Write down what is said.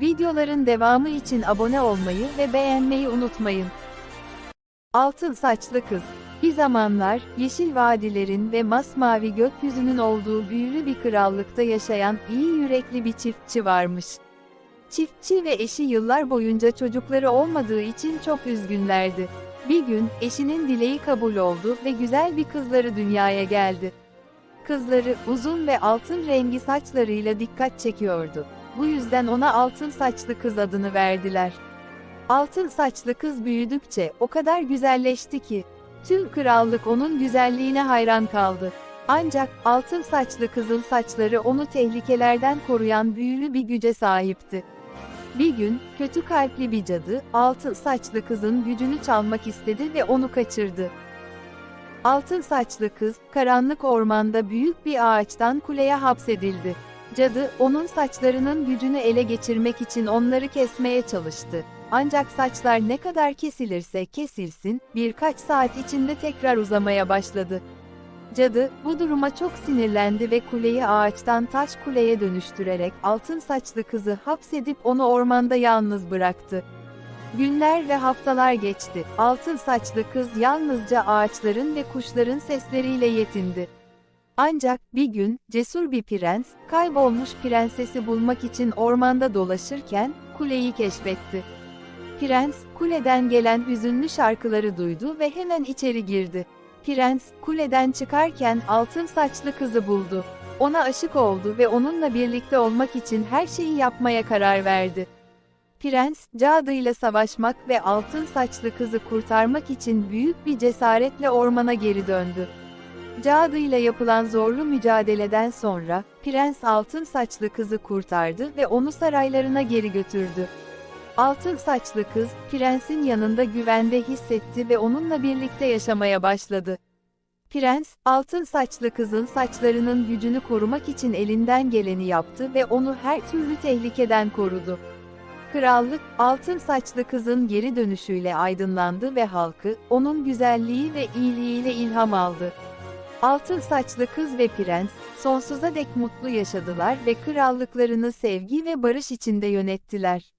Videoların devamı için abone olmayı ve beğenmeyi unutmayın. Altın saçlı kız. Bir zamanlar, yeşil vadilerin ve masmavi gökyüzünün olduğu büyülü bir krallıkta yaşayan iyi yürekli bir çiftçi varmış. Çiftçi ve eşi yıllar boyunca çocukları olmadığı için çok üzgünlerdi. Bir gün, eşinin dileği kabul oldu ve güzel bir kızları dünyaya geldi. Kızları, uzun ve altın rengi saçlarıyla dikkat çekiyordu. Bu yüzden ona altın saçlı kız adını verdiler. Altın saçlı kız büyüdükçe o kadar güzelleşti ki, tüm krallık onun güzelliğine hayran kaldı. Ancak altın saçlı kızın saçları onu tehlikelerden koruyan büyülü bir güce sahipti. Bir gün, kötü kalpli bir cadı, altın saçlı kızın gücünü çalmak istedi ve onu kaçırdı. Altın saçlı kız, karanlık ormanda büyük bir ağaçtan kuleye hapsedildi. Cadı, onun saçlarının gücünü ele geçirmek için onları kesmeye çalıştı. Ancak saçlar ne kadar kesilirse kesilsin, birkaç saat içinde tekrar uzamaya başladı. Cadı, bu duruma çok sinirlendi ve kuleyi ağaçtan taş kuleye dönüştürerek altın saçlı kızı hapsedip onu ormanda yalnız bıraktı. Günler ve haftalar geçti. Altın saçlı kız yalnızca ağaçların ve kuşların sesleriyle yetindi. Ancak bir gün cesur bir prens, kaybolmuş prensesi bulmak için ormanda dolaşırken kuleyi keşfetti. Prens, kuleden gelen hüzünlü şarkıları duydu ve hemen içeri girdi. Prens, kuleden çıkarken altın saçlı kızı buldu. Ona aşık oldu ve onunla birlikte olmak için her şeyi yapmaya karar verdi. Prens, cadı ile savaşmak ve altın saçlı kızı kurtarmak için büyük bir cesaretle ormana geri döndü. Cadı ile yapılan zorlu mücadeleden sonra, Prens altın saçlı kızı kurtardı ve onu saraylarına geri götürdü. Altın saçlı kız, prensin yanında güvende hissetti ve onunla birlikte yaşamaya başladı. Prens, altın saçlı kızın saçlarının gücünü korumak için elinden geleni yaptı ve onu her türlü tehlikeden korudu. Krallık, altın saçlı kızın geri dönüşüyle aydınlandı ve halkı, onun güzelliği ve iyiliğiyle ilham aldı. Altın saçlı kız ve prens, sonsuza dek mutlu yaşadılar ve krallıklarını sevgi ve barış içinde yönettiler.